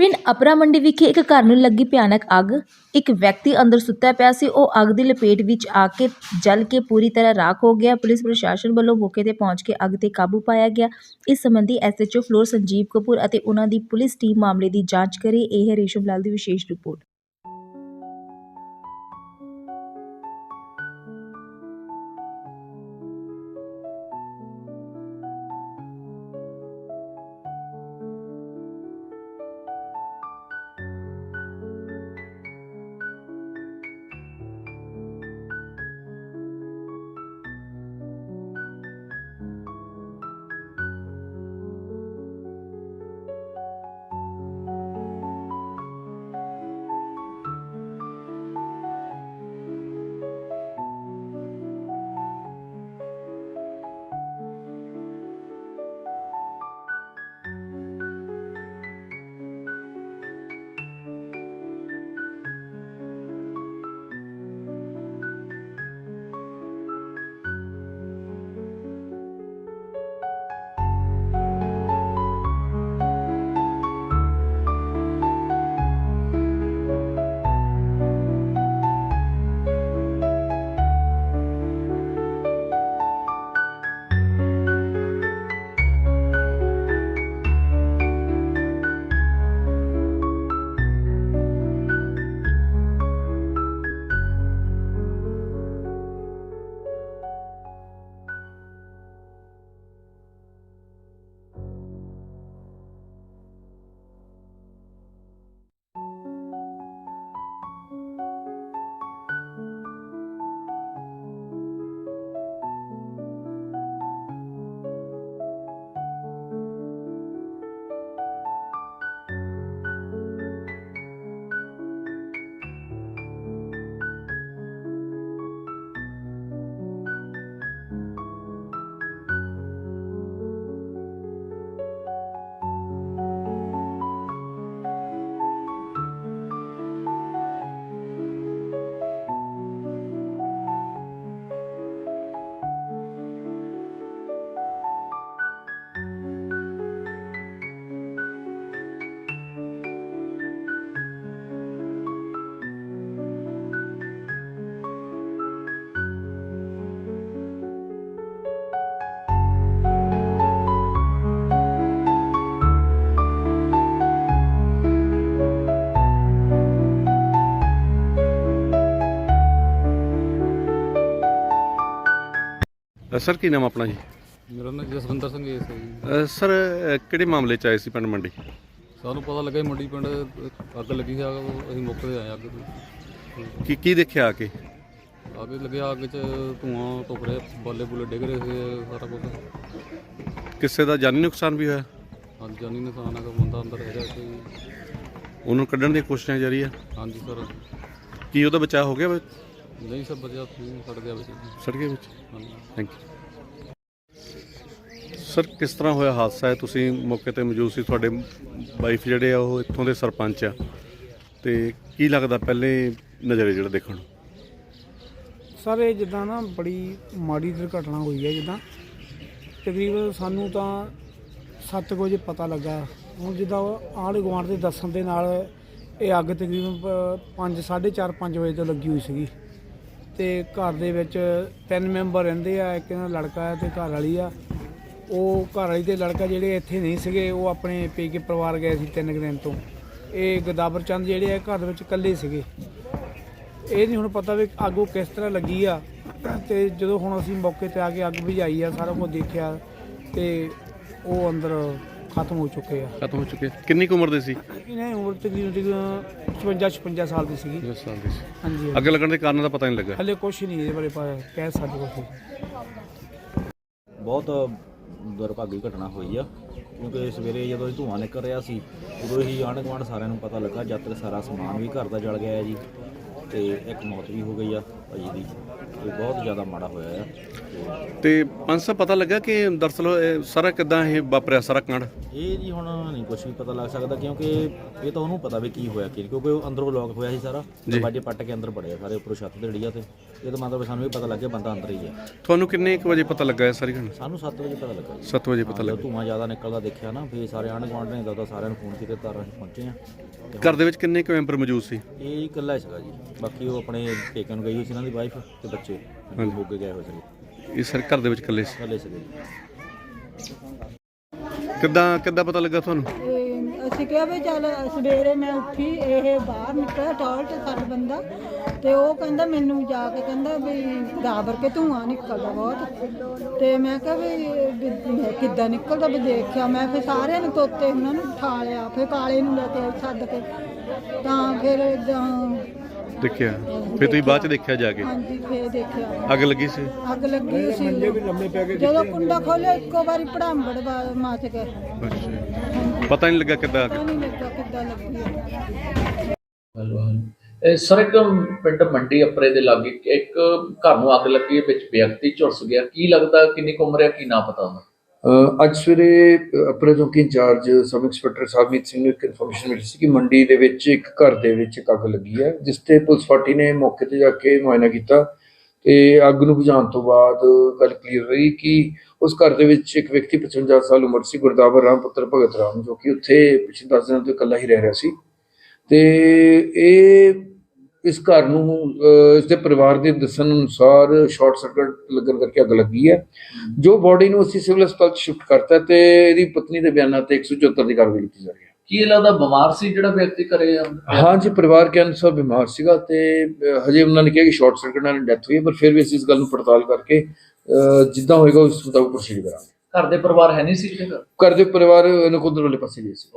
ਪਿੰਡ ਅਪਰਾ ਮੰਡੀ ਵਿਖੇ ਇੱਕ ਘਰ ਨੂੰ ਲੱਗੀ ਭਿਆਨਕ ਅੱਗ। ਇੱਕ ਵਿਅਕਤੀ ਅੰਦਰ ਸੁੱਤਾ ਪਿਆ ਸੀ। ਉਹ ਅੱਗ ਦੀ ਲਪੇਟ ਵਿੱਚ ਆ ਕੇ ਜਲ ਕੇ ਪੂਰੀ ਤਰ੍ਹਾਂ ਰਾਖ ਹੋ ਗਿਆ। ਪੁਲਿਸ ਪ੍ਰਸ਼ਾਸਨ ਵੱਲੋਂ ਮੌਕੇ ਤੇ ਪਹੁੰਚ ਕੇ ਅੱਗ ਤੇ ਕਾਬੂ ਪਾਇਆ ਗਿਆ। ਇਸ ਸੰਬੰਧੀ ਐਸਐਚਓ ਫਲੋਰ ਸੰਜੀਵ ਕਪੂਰ ਅਤੇ ਉਹਨਾਂ ਦੀ ਪੁਲਿਸ ਟੀਮ ਮਾਮਲੇ ਦੀ ਜਾਂਚ ਕਰੀ। ਇਹ ਹੈ ਰੇਸ਼ਮ ਲਾਲ ਦੀ ਵਿਸ਼ੇਸ਼ ਰਿਪੋਰਟ। ਸਰ ਕੀ ਨਾਮ ਆਪਣਾ ਜੀ? ਮੇਰਾ ਨਾਮ ਜਸਵਿੰਦਰ ਸਿੰਘ ਏਸ ਹੈ ਜੀ ਅ, ਸਰ ਅ, ਕਿਹੜੇ ਮਾਮਲੇ ਚ ਆਏ ਸੀ ਪਿੰਡ ਮੰਡੀ? ਸਾਨੂੰ ਪਤਾ ਲੱਗਾ ਜੀ ਮੰਡੀ ਪਿੰਡ ਅੱਗ ਲੱਗੀ ਸੀ ਅੱਗ ਅਸੀਂ ਮੌਕੇ ਤੇ ਆਏ ਅੱਗ ਤੇ। ਕੀ ਕੀ ਦੇਖਿਆ ਆ ਕੇ? ਅੱਗ ਲੱਗਿਆ ਅੱਗ 'ਚ ਧੂਆਂ ਧੁੱਪ ਰਿਹਾ ਬਾਲੇ ਬੁਲੇ ਡਿੱਗ ਰਹੇ ਸੀ ਸਾਰਾ ਕੁਝ ਕਿਸੇ ਦਾ ਜਾਨੀ ਨੁਕਸਾਨ ਵੀ ਹੋਇਆ? ਹਾਂਜੀ ਜਾਨੀ ਨੁਕਸਾਨ ਹੈਗਾ ਬੰਦਾ ਅੰਦਰ ਹੈਗਾ ਸੀ। ਉਹਨੂੰ ਕੱਢਣ ਦੀਆਂ ਕੋਸ਼ਿਸ਼ਾਂ ਜਾਰੀ ਆ? ਹਾਂਜੀ ਸਰ। ਕੀ ਉਹਦਾ ਬਚਾਅ ਹੋ ਗਿਆ? ਵਾ ਨਹੀਂ ਸਭ ਸੀ ਸੜ ਗਿਆ ਵਿੱਚ। ਸੜਕੇ ਵਿੱਚ? ਹਾਂਜੀ। ਥੈਂਕ ਯੂ ਸਰ ਕਿਸ ਤਰ੍ਹਾਂ ਹੋਇਆ ਹਾਦਸਾ ਹੈ ਤੁਸੀਂ ਮੌਕੇ ਤੇ ਮੌਜੂਦ ਸੀ ਤੁਹਾਡੇ ਵਾਈਫ ਜਿਹੜੇ ਆ ਉਹ ਇੱਥੋਂ ਦੇ ਸਰਪੰਚ ਆ। ਤੇ ਕੀ ਲੱਗਦਾ ਪਹਿਲੇ ਨਜ਼ਰੇ ਜਿਹੜਾ ਦੇਖਣ ਨੂੰ? ਸਰ ਇਹ ਜਿੱਦਾਂ ਨਾ ਬੜੀ ਮਾੜੀ ਦੁਰਘਟਨਾ ਹੋਈ ਹੈ ਜਿੱਦਾਂ। ਤਕਰੀਬਨ ਸਾਨੂੰ ਤਾਂ 7 ਵਜੇ ਪਤਾ ਲੱਗਾ। ਹੁਣ ਜਿੱਦਾਂ ਆਂਢ ਗੁਆਂਢ ਦੇ ਦੱਸਣ ਦੇ ਨਾਲ ਇਹ ਅੱਗ ਤਕਰੀਬਨ 5 4:30 5 ਵਜੇ ਤੋਂ ਲੱਗੀ ਹੋਈ ਸੀਗੀ। ਤੇ ਘਰ ਦੇ ਵਿੱਚ ਤਿੰਨ ਮੈਂਬਰ ਰਹਿੰਦੇ ਆ, ਇੱਕ ਇਹਨਾਂ ਦਾ ਲੜਕਾ ਹੈ ਤੇ ਘਰ ਵਾਲੀ ਆ। ਉਹ ਘਰ ਵਾਲੀ ਤੇ ਲੜਕਾ ਜਿਹੜੇ ਇੱਥੇ ਨਹੀਂ ਸੀਗੇ, ਉਹ ਆਪਣੇ ਪੇਕੇ ਪਰਿਵਾਰ ਗਏ ਸੀ ਤਿੰਨ ਕੁ ਦਿਨ ਤੋਂ। ਇਹ ਗਦਾਵਰ ਚੰਦ ਜਿਹੜੇ ਆ ਘਰ ਦੇ ਵਿੱਚ ਇਕੱਲੇ ਸੀਗੇ। ਇਹ ਨਹੀਂ ਹੁਣ ਪਤਾ ਵੀ ਅੱਗ ਉਹ ਕਿਸ ਤਰ੍ਹਾਂ ਲੱਗੀ ਆ। ਤੇ ਜਦੋਂ ਹੁਣ ਅਸੀਂ ਮੌਕੇ ਤੇ ਆ ਕੇ ਅੱਗ ਬੁਝਾਈ ਆ, ਸਾਰਾ ਕੁਝ ਦੇਖਿਆ ਤੇ ਉਹ ਅੰਦਰ ਖਤਮ ਹੋ ਚੁੱਕੇ ਆ। ਖਤਮ ਹੋ ਚੁੱਕੇ। ਕਿੰਨੀ ਕੁ ਉਮਰ ਦੇ ਸੀ? ਇਹਨਾਂ ਦੀ ਉਮਰ ਤਕਰੀਬਨ ਤਕਰੀਬਨ 55 56 ਸਾਲ ਦੀ ਸੀਗੀ। 10 ਸਾਲ ਦੀ ਸੀ। ਹਾਂਜੀ ਅੱਗ ਲੱਗਣ ਦੇ ਕਾਰਨ ਦਾ ਪਤਾ ਨਹੀਂ ਲੱਗਾ। ਹਲੇ ਕੁਝ ਨਹੀਂ ਇਹਦੇ ਬਾਰੇ ਪਤਾ ਕਹਿ ਸਕਦੇ ਕੁਝ ਬਹੁਤ ਦੁਰਭਾਗੀ ਘਟਨਾ ਹੋਈ ਆ ਕਿਉਂਕਿ ਸਵੇਰੇ ਜਦੋਂ ਇਹ ਧੂੰਆਂ ਨਿਕਲ ਰਿਹਾ ਸੀ ਉਦੋਂ ਹੀ ਆਂਢ ਗੁਆਂਢ ਸਾਰਿਆਂ ਨੂੰ ਪਤਾ ਲੱਗਾ ਜਦ ਤੱਕ ਸਾਰਾ ਸਮਾਨ ਵੀ ਘਰ ਦਾ ਜਲ ਗਿਆ ਹੈ ਜੀ ਤੇ ਇੱਕ ਮੌਤ ਵੀ ਹੋ ਗਈ ਆ। ਭਾਜੀ ਦੀ ਇਹ ਬਹੁਤ ਜ਼ਿਆਦਾ ਮਾੜਾ ਹੋਇਆ ਆ ਤੇ ਪੰਜ ਸਾਹਿਬ ਪਤਾ ਲੱਗਾ ਕਿ ਦਰਅਸਲ ਇਹ ਸਾਰਾ ਕਿਦਾਂ ਇਹ ਵਾਪਰਿਆ ਸਾਰਾ ਕਾਂਡ? ਇਹ ਜੀ ਹੁਣ ਨਹੀਂ ਕੁਝ ਵੀ ਪਤਾ ਲੱਗ ਸਕਦਾ ਕਿਉਂਕਿ ਇਹ ਤਾਂ ਉਹਨੂੰ ਪਤਾ ਵੀ ਕੀ ਹੋਇਆ ਕੀ ਕਿਉਂਕਿ ਉਹ ਅੰਦਰੋਂ ਲੋਕ ਹੋਇਆ ਸੀ ਸਾਰਾ ਦਰਵਾਜ਼ੇ ਪੱਟ ਕੇ ਅੰਦਰ ਵੜਿਆ ਸਾਰੇ ਉੱਪਰੋਂ ਛੱਤ ਤੇ ਡਿਆ ਤੇ ਇਹ ਤਾਂ ਮਤਲਬ ਸਾਨੂੰ ਵੀ ਪਤਾ ਲੱਗ ਗਿਆ ਬੰਦਾ ਅੰਦਰ ਹੀ ਹੈ ਤੁਹਾਨੂੰ ਕਿੰਨੇ ਕੁ ਵਜੇ ਪਤਾ ਲੱਗਾ ਇਹ ਸਾਰੀ ਘਟਨਾ? ਸਾਨੂੰ 7 ਵਜੇ ਪਤਾ ਲੱਗਾ ਜੀ। 7 ਵਜੇ ਪਤਾ ਲੱਗਾ। ਧੂੰਆਂ ਜ਼ਿਆਦਾ ਨਿਕਲਦਾ ਦੇਖਿਆ ਨਾ ਫੇਰ ਸਾਰੇ ਆਂਢ ਗੁਆਂਢ ਨੇ ਦਾਦਾ ਸਾਰਿਆਂ ਨੂੰ ਫੋਨ ਕੀਤੇ ਤਾਂ ਅਸੀਂ ਪਹੁੰਚੇ ਆ ਘਰ ਦੇ ਵਿੱਚ ਕਿੰਨੇ ਕੁ ਮੈਂਬਰ ਮੌਜੂਦ ਸੀ? ਇਹ ਇਕੱਲਾ ਹੀ ਸੀਗਾ ਜੀ। ਬਾਕੀ ਉਹ ਆਪਣੇ ਪੇਕਿਆਂ ਨੂੰ ਗਈ ਹੋਈ ਸੀ ਇਹਨਾਂ ਦੀ ਵਾਈਫ ਤੇ ਬੱਚੇ ਹੋ ਕੇ ਗਏ ਹੋਏ ਸੀਗੇ। ਇਹ ਸਾਰੇ ਘਰ ਦੇ ਵਿੱਚ ਇਕੱਲੇ ਸੀ? ਇਕੱਲੇ ਸੀਗੇ। ਜੀ ਕਿੱਦਾਂ ਕਿੱਦਾਂ ਪਤਾ ਲੱਗਾ ਤੁਹਾਨੂੰ? ਅਸੀਂ ਕਿਹਾ ਵੀ ਚੱਲ ਸਵੇਰੇ ਮੈਂ ਉੱਠੀ ਇਹ ਬਾਹਰ ਨਿਕਲਿਆ ਟਾਇਲਟ ਸਾਡਾ ਬੰਦਾ ਤੇ ਉਹ ਕਹਿੰਦਾ ਮੈਨੂੰ ਜਾ ਕੇ ਕਹਿੰਦਾ ਵੀ ਗਾਬਰ ਕੇ ਧੂਆਂ ਨਿਕਲਦਾ ਬਹੁਤ। ਤੇ ਮੈਂ ਕਿਹਾ ਵੀ ਵੀ ਕਿੱਦਾਂ ਨਿਕਲਦਾ ਵੀ ਦੇਖਿਆ ਮੈਂ ਫਿਰ ਸਾਰਿਆਂ ਨੂੰ ਤੋਤੇ ਉਹਨਾਂ ਨੂੰ ਉਠਾ ਲਿਆ ਫਿਰ ਕਾਲੇ ਨੂੰ ਲੈ ਕੇ ਸੱਦ ਕੇ। ਤਾਂ ਫਿਰ ਏਦਾਂ ਦੇਖਿਆ? ਫਿਰ ਤੁਸੀਂ ਬਾਅਦ ਚ ਦੇਖਿਆ ਜਾ ਕੇ? ਹਾਂਜੀ ਫਿਰ ਦੇਖਿਆ। ਅੱਗ ਲੱਗੀ ਸੀ? ਅੱਗ ਲੱਗੀ ਸੀ। ਜਦੋਂ ਕੁੰਡਾ ਖੋਲਿਆ ਇੱਕੋ ਵਾਰੀ ਪੜਾਂਬੜ ਮੱਚ ਗਏ ਅੱਛਾ। ਪਤਾ ਨਹੀਂ ਲੱਗਾ ਕਿੱਦਾਂ ਅੱਗ ਪਤਾ ਨਹੀਂ ਲੱਗਾ ਕਿੱਦਾਂ ਲੱਗੀ ਹੈ। ਹੈਲੋ ਇਹ ਸਰਗਮ ਪਿੰਡ ਮੰਡੀ ਅਪਰੇ ਦੇ ਲਾਗੇ ਇੱਕ ਘਰ ਨੂੰ ਅੱਗ ਲੱਗੀ ਹੈ, ਵਿੱਚ ਵਿਅਕਤੀ ਝੁਲਸ ਗਿਆ। ਕੀ ਲੱਗਦਾ ਕਿੰਨੀ ਕੁ ਉਮਰ ਹੈ ਕੀ ਨਾ ਪਤਾ ਉਹਦਾ ਅ, ਅੱਜ ਸਵੇਰੇ ਆਪਣੇ ਅਪਰੇ ਚੌਕੀ incharge sub inspector Sahibmeet Singh ਨੂੰ ਇੱਕ ਇਨਫੋਰਮੇਸ਼ਨ ਮਿਲੀ ਸੀ ਕਿ ਮੰਡੀ ਦੇ ਵਿੱਚ ਇੱਕ ਘਰ ਦੇ ਵਿੱਚ ਇੱਕ ਅੱਗ ਲੱਗੀ ਹੈ, ਜਿਸ ਤੇ ਪੁਲਿਸ ਪਾਰਟੀ ਨੇ ਮੌਕੇ ਤੇ ਜਾ ਕੇ ਮੁਆਇਨਾ ਕੀਤਾ ਤੇ ਅੱਗ ਨੂੰ ਬੁਝਾਉਣ ਤੋਂ ਬਾਅਦ ਗੱਲ ਕਲੀਅਰ ਰਹੀ ਕਿ ਉਸ ਘਰ ਦੇ ਵਿੱਚ ਇੱਕ ਵਿਅਕਤੀ 55 ਸਾਲ ਉਮਰ ਸੀ, ਗੁਰਦਾਵਰ ਰਾਮ, ਪੁੱਤਰ ਭਗਤ ਰਾਮ, ਜੋ ਕਿ ਉੱਥੇ ਪਿਛਲੇ 10 ਦਿਨਾਂ ਤੋਂ ਇਕੱਲਾ ਹੀ ਰਹਿ ਰਿਹਾ ਸੀ। ਤੇ ਇਹ ਇਸ ਘਰ ਨੂੰ ਇਸ ਦੇ ਪਰਿਵਾਰ ਦੇ ਦੱਸਣ ਅਨੁਸਾਰ ਸ਼ਾਰਟ ਸਰਕਟ ਲੱਗਣ ਕਰਕੇ ਅੱਗ ਲੱਗੀ ਹੈ। ਜੋ ਬੋਡੀ ਨੂੰ ਅਸੀਂ ਸਿਵਲ ਹਸਪਤਾਲ ਸ਼ਿਫਟ ਕਰਤਾ ਤੇ ਇਹਦੀ ਪਤਨੀ ਦੇ ਬਿਆਨਾਂ ਤੇ 174 ਦੀ ਕਾਰਵਾਈ ਕੀਤੀ ਜਾ ਰਹੀ ਹੈ। ਕੀ ਇਹ ਲੱਗਦਾ ਬਿਮਾਰ ਸੀ ਜਿਹੜਾ ਵਿਅਕਤੀ ਘਰੇ ਹਾਂ ਜੀ ਪਰਿਵਾਰ ਕੇ ਅਨੁਸਾਰ ਬਿਮਾਰ ਸੀਗਾ ਤੇ ਹਜੇ ਉਹਨਾਂ ਨੇ ਕਿਹਾ ਕਿ ਸ਼ਾਰਟ ਸਰਕਟ ਨਾਲ ਡੈਥ ਹੋਈ ਹੈ ਪਰ ਫਿਰ ਵੀ ਅਸੀਂ ਇਸ ਗੱਲ ਨੂੰ ਪੜਤਾਲ ਕਰਕੇ ਜਿੱਦਾਂ ਹੋਏਗਾ ਉਸ ਮੁਤਾਬਕ ਪ੍ਰੋਸੀਡ ਕਰਾਂਗੇ। ਘਰ ਦੇ ਪਰਿਵਾਰ ਹੈ ਨਹੀਂ ਸੀ ਜਿਹੜਾ ਘਰ? ਦੇ ਪਰਿਵਾਰ ਨਕੋਦਰ ਵਾਲੇ ਪਾਸੇ ਗਏ ਸੀ।